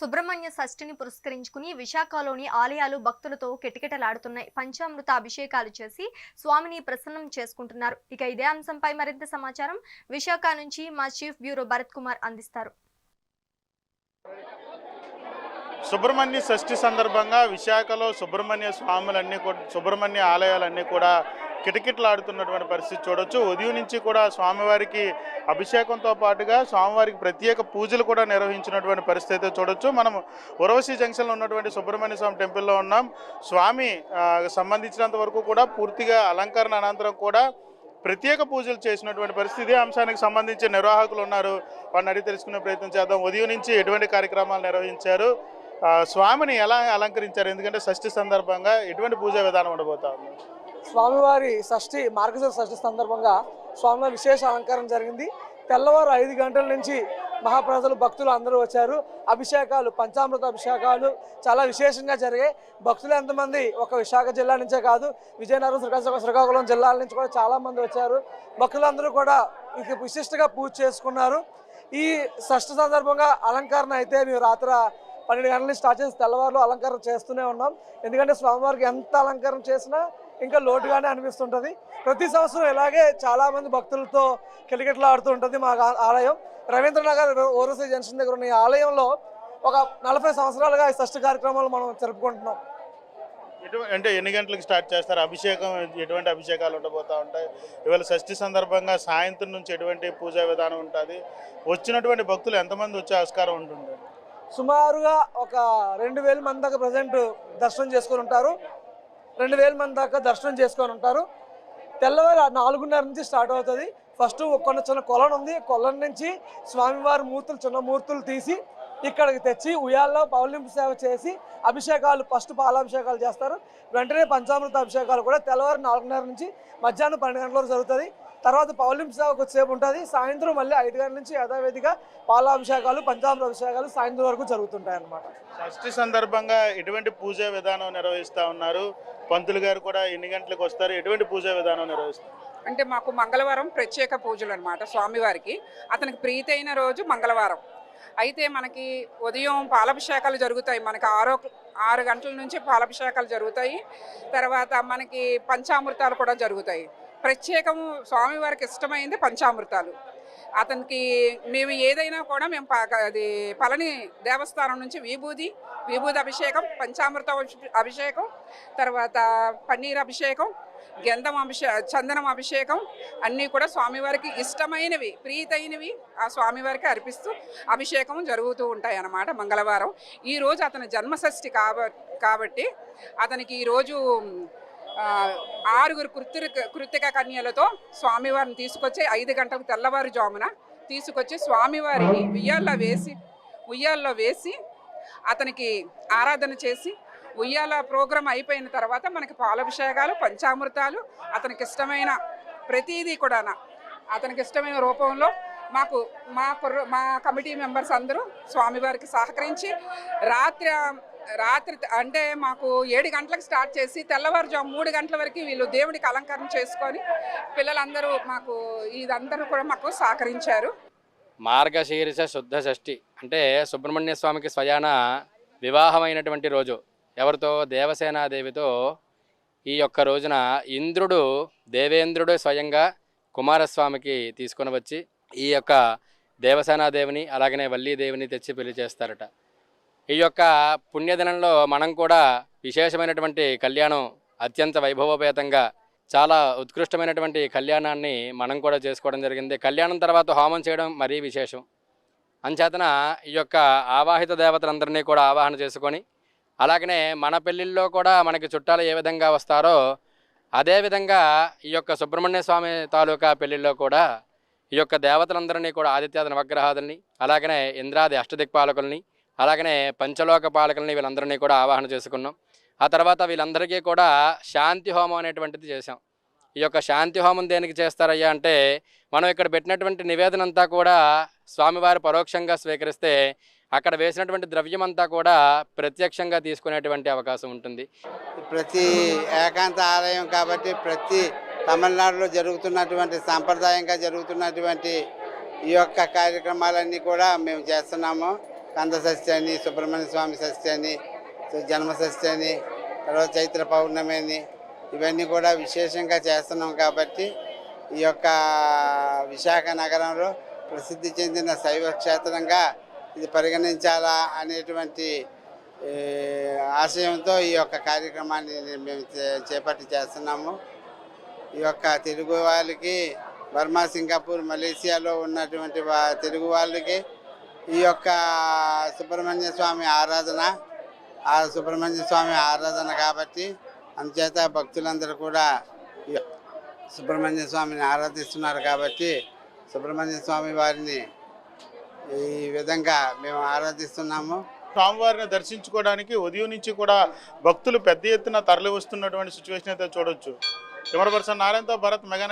సుబ్రహ్మణ్య షష్ఠిని పురస్కరించుకుని విశాఖలోని ఆలయాలు భక్తులతో కిటకిటలాడుతున్నాయి. పంచామృత అభిషేకాలు చేసి స్వామిని ప్రసన్నం చేసుకుంటున్నారు. ఇక ఇదే అంశంపై మరింత సమాచారం విశాఖ నుంచి మా చీఫ్ బ్యూరో భరత్ కుమార్ అందిస్తారు. సుబ్రహ్మణ్య షష్ఠి సందర్భంగా విశాఖలో సుబ్రహ్మణ్య స్వాములన్నీ కూడా సుబ్రహ్మణ్య ఆలయాలన్నీ కూడా కిటకిటలాడుతున్నటువంటి పరిస్థితి చూడొచ్చు. ఉదయం నుంచి కూడా స్వామివారికి అభిషేకంతో పాటుగా స్వామివారికి ప్రత్యేక పూజలు కూడా నిర్వహించినటువంటి పరిస్థితి చూడవచ్చు చూడొచ్చు. మనం ఉరవసి జంక్షన్లో ఉన్నటువంటి సుబ్రహ్మణ్య స్వామి టెంపుల్లో ఉన్నాం. స్వామి సంబంధించినంత వరకు కూడా పూర్తిగా అలంకరణ అనంతరం కూడా ప్రత్యేక పూజలు చేసినటువంటి పరిస్థితి ఇదే అంశానికి సంబంధించి నిర్వాహకులు ఉన్నారు. వారిని అడిగి తెలుసుకునే ప్రయత్నం చేద్దాం. ఉదయం నుంచి ఎటువంటి కార్యక్రమాలు నిర్వహించారు? స్వామిని ఎలా అలంకరించారు? ఎందుకంటే షష్ఠి సందర్భంగా ఎటువంటి పూజా విధానం ఉండబోతా ఉంది? స్వామివారి షష్ఠి మార్గశిర షష్ఠి సందర్భంగా స్వామివారి విశేష అలంకారం జరిగింది. తెల్లవారు ఐదు గంటల నుంచి మహాప్రజలు భక్తులు అందరూ వచ్చారు. అభిషేకాలు పంచామృత అభిషేకాలు చాలా విశేషంగా జరిగాయి. భక్తులు ఎంతమంది? ఒక విశాఖ జిల్లా నుంచే కాదు విజయనగరం శ్రీకాకుళం శ్రీకాకుళం జిల్లాల నుంచి కూడా చాలామంది వచ్చారు. భక్తులందరూ కూడా ఇక విశిష్టంగా పూజ చేసుకున్నారు. ఈ షష్ఠి సందర్భంగా అలంకరణ అయితే మేము రాత్రి పన్నెండు గంటల నుంచి స్టార్ట్ చేసి తెల్లవారులు అలంకరణ చేస్తూనే ఉన్నాం. ఎందుకంటే స్వామివారికి ఎంత అలంకరణ చేసినా ఇంకా లోటుగానే అనిపిస్తుంటుంది. ప్రతి సంవత్సరం ఇలాగే చాలా మంది భక్తులతో కిటకిటలు ఆడుతూ ఉంటుంది మా ఆలయం. రవీంద్రనగర్ ఓరసీ జంక్షన్ దగ్గర ఉన్న ఈ ఆలయంలో ఒక నలభై సంవత్సరాలుగా ఈ షష్ఠి కార్యక్రమాలు మనం జరుపుకుంటున్నాం. అంటే ఎన్ని గంటలకు స్టార్ట్ చేస్తారు? అభిషేకం ఎటువంటి అభిషేకాలు ఉండబోతా ఉంటాయి? ఇవాళ షష్ఠి సందర్భంగా సాయంత్రం నుంచి ఎటువంటి పూజా విధానం ఉంటుంది? వచ్చినటువంటి భక్తులు ఎంతమంది వచ్చే ఆస్కారం ఉంటుంది? సుమారుగా ఒక రెండు వేల మంది దాకా ప్రజెంట్ దర్శనం చేసుకొని ఉంటారు. రెండు వేల మంది దాకా దర్శనం చేసుకొని ఉంటారు. తెల్లవారు ఆ నాలుగున్నర నుంచి స్టార్ట్ అవుతుంది. ఫస్ట్ కొన్ని చిన్న కొలను ఉంది. కొలను నుంచి స్వామివారి మూర్తులు చిన్న మూర్తులు తీసి ఇక్కడికి తెచ్చి ఉయ్యాల్లో పౌర్ణింపు సేవ చేసి అభిషేకాలు ఫస్ట్ పాలాభిషేకాలు చేస్తారు. వెంటనే పంచామృత అభిషేకాలు కూడా తెల్లవారు నాలుగున్నర నుంచి మధ్యాహ్నం పన్నెండు గంటల వరకు జరుగుతుంది. తర్వాత సేవ కొద్దిసేపు ఉంటుంది. సాయంత్రం మళ్ళీ ఐదు గంటల నుంచి యథావిధిగా పాలాభిషేకాలు పంచామృత అభిషేకాలు సాయంత్రం వరకు జరుగుతుంటాయి అన్నమాట. షష్ఠి సందర్భంగా ఎటువంటి పూజా విధానం నిర్వహిస్తా ఉన్నారు? పంతులు గారు కూడా ఎన్ని గంటలకు వస్తారు? ఎటువంటి పూజా విధానం నిర్వహిస్తారు? అంటే మాకు మంగళవారం ప్రత్యేక పూజలు అనమాట స్వామివారికి. అతనికి ప్రీతి అయిన రోజు మంగళవారం. అయితే మనకి ఉదయం పాలాభిషేకాలు జరుగుతాయి. మనకి ఆరో ఆరు గంటల నుంచి పాలాభిషేకాలు జరుగుతాయి. తర్వాత మనకి పంచామృతాలు కూడా జరుగుతాయి. ప్రత్యేకము స్వామివారికి ఇష్టమైంది పంచామృతాలు. అతనికి మేము ఏదైనా కూడా మేము అది పళని దేవస్థానం నుంచి విభూది విభూది అభిషేకం పంచామృత అభిషేకం తర్వాత పన్నీర్ అభిషేకం గంధం అభిషే చందనం అభిషేకం అన్నీ కూడా స్వామివారికి ఇష్టమైనవి ప్రీతైనవి ఆ స్వామివారికి అర్పిస్తూ అభిషేకం జరుగుతూ ఉంటాయి అన్నమాట మంగళవారం ఈరోజు అతని జన్మషష్ఠి కాబట్టి అతనికి ఈరోజు ఆరుగురు కృత్తిక కృత్తిక కన్యలతో స్వామివారిని తీసుకొచ్చి ఐదు గంటలకు తెల్లవారుజామున తీసుకొచ్చి స్వామివారిని ఉయ్యాల్లో వేసి ఉయ్యాల్లో వేసి అతనికి ఆరాధన చేసి ఉయ్యాల ప్రోగ్రాం అయిపోయిన తర్వాత మనకి పాలభిషేకాలు పంచామృతాలు అతనికి ఇష్టమైన ప్రతీదీ కూడా అతనికి ఇష్టమైన రూపంలో మాకు మా మా కమిటీ మెంబర్స్ అందరూ స్వామివారికి సహకరించి రాత్రి రాత్రి అంటే మాకు ఏడు గంటలకు స్టార్ట్ చేసి తెల్లవారుజాము మూడు గంటల వరకు వీళ్ళు దేవుడికి అలంకరణ చేసుకొని పిల్లలందరూ మాకు ఇదందరూ కూడా మాకు సహకరించారు. మార్గశీర్ష శుద్ధ షష్ఠి అంటే సుబ్రహ్మణ్య స్వామికి స్వయాన వివాహమైనటువంటి రోజు. ఎవరితో? దేవసేనాదేవితో. ఈ యొక్క రోజున ఇంద్రుడు దేవేంద్రుడు స్వయంగా కుమారస్వామికి తీసుకొని వచ్చి ఈ యొక్క దేవసేనాదేవిని అలాగనే వల్లీదేవిని తెచ్చి పెళ్ళి చేస్తారట. ఈ యొక్క పుణ్యదినంలో మనం కూడా విశేషమైనటువంటి కళ్యాణం అత్యంత వైభవోపేతంగా చాలా ఉత్కృష్టమైనటువంటి కళ్యాణాన్ని మనం కూడా చేసుకోవడం జరిగింది. కళ్యాణం తర్వాత హోమం చేయడం మరీ విశేషం. అంచేతన ఈ యొక్క ఆవాహిత దేవతలందరినీ కూడా ఆవాహన చేసుకొని అలాగనే మన పెళ్ళిళ్ళలో కూడా మనకి చుట్టాలు ఏ విధంగా వస్తారో అదేవిధంగా ఈ యొక్క సుబ్రహ్మణ్య స్వామి తాలూకా పెళ్ళిళ్ళలో కూడా ఈ యొక్క దేవతలందరినీ కూడా ఆదిత్యాది నవగ్రహాదుల్ని అలాగనే ఇంద్రాది అష్టదిక్పాలకుల్ని అలాగనే పంచలోక పాలకులని వీళ్ళందరినీ కూడా ఆవాహన చేసుకున్నాం. ఆ తర్వాత వీళ్ళందరికీ కూడా శాంతి హోమం అనేటువంటిది చేశాం. ఈ యొక్క శాంతి హోమం దేనికి చేస్తారయ్యా అంటే మనం ఇక్కడ పెట్టినటువంటి నివేదన అంతా కూడా స్వామివారు పరోక్షంగా స్వీకరిస్తే అక్కడ వేసినటువంటి ద్రవ్యం అంతా కూడా ప్రత్యక్షంగా తీసుకునేటువంటి అవకాశం ఉంటుంది. ప్రతి ఏకాంత ఆలయం కాబట్టి ప్రతి తమిళనాడులో జరుగుతున్నటువంటి సాంప్రదాయంగా జరుగుతున్నటువంటి ఈ యొక్క కార్యక్రమాలన్నీ కూడా మేము చేస్తున్నాము. కంద షష్ఠి అని సుబ్రహ్మణ్య స్వామి షష్ఠి అని జన్మ షష్ఠి అని తర్వాత చైత్ర పౌర్ణమి అని ఇవన్నీ కూడా విశేషంగా చేస్తున్నాం కాబట్టి ఈ యొక్క విశాఖ నగరంలో ప్రసిద్ధి చెందిన శైవ క్షేత్రంగా ఇది పరిగణించాలా అనేటువంటి ఆశయంతో ఈ యొక్క కార్యక్రమాన్ని మేము చే- చేపట్టి చేస్తున్నాము. ఈ యొక్క తెలుగు వాళ్ళకి బర్మా సింగపూర్ మలేసియాలో ఉన్నటువంటి వా- తెలుగు వాళ్ళకి ఈ యొక్క సుబ్రహ్మణ్య స్వామి ఆరాధన ఆ సుబ్రహ్మణ్య స్వామి ఆరాధన కాబట్టి అందుచేత భక్తులందరూ కూడా ఈ సుబ్రహ్మణ్య స్వామిని ఆరాధిస్తున్నారు కాబట్టి సుబ్రహ్మణ్య స్వామి వారిని ఈ విధంగా మేము ఆరాధిస్తున్నాము. స్వామివారిని దర్శించుకోవడానికి ఉదయం నుంచి కూడా భక్తులు పెద్ద ఎత్తున తరలి వస్తున్నటువంటి సిచ్యువేషన్ అయితే చూడొచ్చు. కెమెరా పర్సన్ నారాయణతో భరత్ మెగా